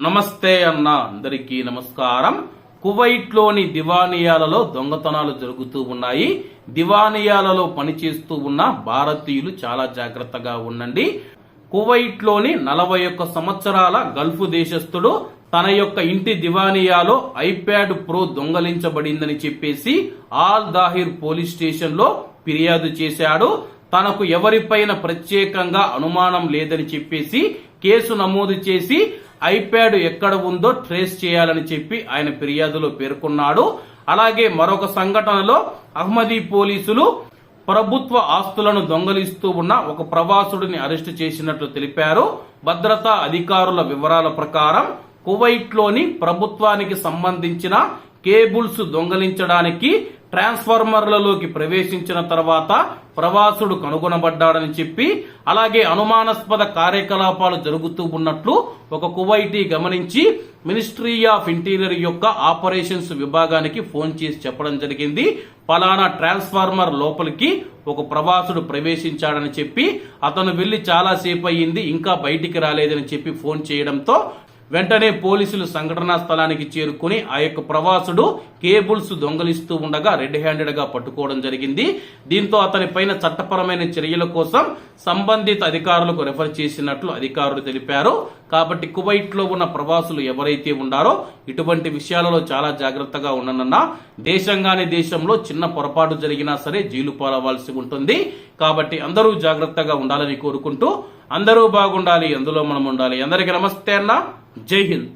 నమస్తే అన్న అందరికీ నమస్కారం. కువైట్లోని దివానియాలలో దొంగతనాలు జరుగుతూ ఉన్నాయి. దివానియాలలో పనిచేస్తూ ఉన్న భారతీయులు చాలా జాగ్రత్తగా ఉండండి. కువైట్లోని నలభై ఒక్క సంవత్సరాల గల్ఫ్ దేశస్థుడు తన యొక్క ఇంటి దివానియాలో ఐప్యాడ్ ప్రో దొంగలించబడిందని చెప్పేసి ఆల్ దాహిర్ పోలీస్ స్టేషన్లో ఫిర్యాదు చేశాడు. తనకు ఎవరిపైన ప్రత్యేకంగా అనుమానం లేదని చెప్పేసి కేసు నమోదు చేసి ఐప్యాడ్ ఎక్కడ ఉందో ట్రేస్ చేయాలని చెప్పి ఆయన ఫిర్యాదులో పేర్కొన్నాడు. అలాగే మరొక సంఘటనలో అహ్మదీ పోలీసులు ప్రభుత్వ ఆస్తులను దొంగలిస్తూ ఉన్న ఒక ప్రవాసుడిని అరెస్టు చేసినట్లు తెలిపారు. భద్రతా అధికారుల వివరాల ప్రకారం కువైట్లోని ప్రభుత్వానికి సంబంధించిన కేబుల్స్ దొంగలించడానికి ట్రాన్స్ఫార్మర్లలోకి ప్రవేశించిన తర్వాత ప్రవాసుడు కనుగొనబడ్డాడని చెప్పి అలాగే అనుమానాస్పద కార్యకలాపాలు జరుగుతూ ఉన్నట్లు ఒక కువైటీ గమనించి మినిస్ట్రీ ఆఫ్ ఇంటీరియర్ యొక్క ఆపరేషన్స్ విభాగానికి ఫోన్ చేసి చెప్పడం జరిగింది. పలానా ట్రాన్స్ఫార్మర్ లోపలికి ఒక ప్రవాసుడు ప్రవేశించాడని చెప్పి అతను వెళ్ళి చాలాసేపు అయ్యింది ఇంకా బయటికి రాలేదని చెప్పి ఫోన్ చేయడంతో వెంటనే పోలీసులు సంఘటనా స్థలానికి చేరుకుని ఆ యొక్క ప్రవాసుడు కేబుల్స్ దొంగలిస్తూ ఉండగా రెడ్ హ్యాండెడ్గా పట్టుకోవడం జరిగింది. దీంతో అతని పైన చట్టపరమైన చర్యల కోసం సంబంధిత అధికారులకు రెఫర్ చేసినట్లు అధికారులు తెలిపారు. కాబట్టి కువైట్లో ఉన్న ప్రవాసులు ఎవరైతే ఉండారో ఇటువంటి విషయాలలో చాలా జాగ్రత్తగా ఉండనన్నా దేశంగానే దేశంలో చిన్న పొరపాటు జరిగినా సరే జైలు పాలవలసి ఉంటుంది. కాబట్టి అందరూ జాగ్రత్తగా ఉండాలని కోరుకుంటూ అందరూ బాగుండాలి అందులో మనం ఉండాలి. అందరికీ నమస్తే అన్న. 杰林。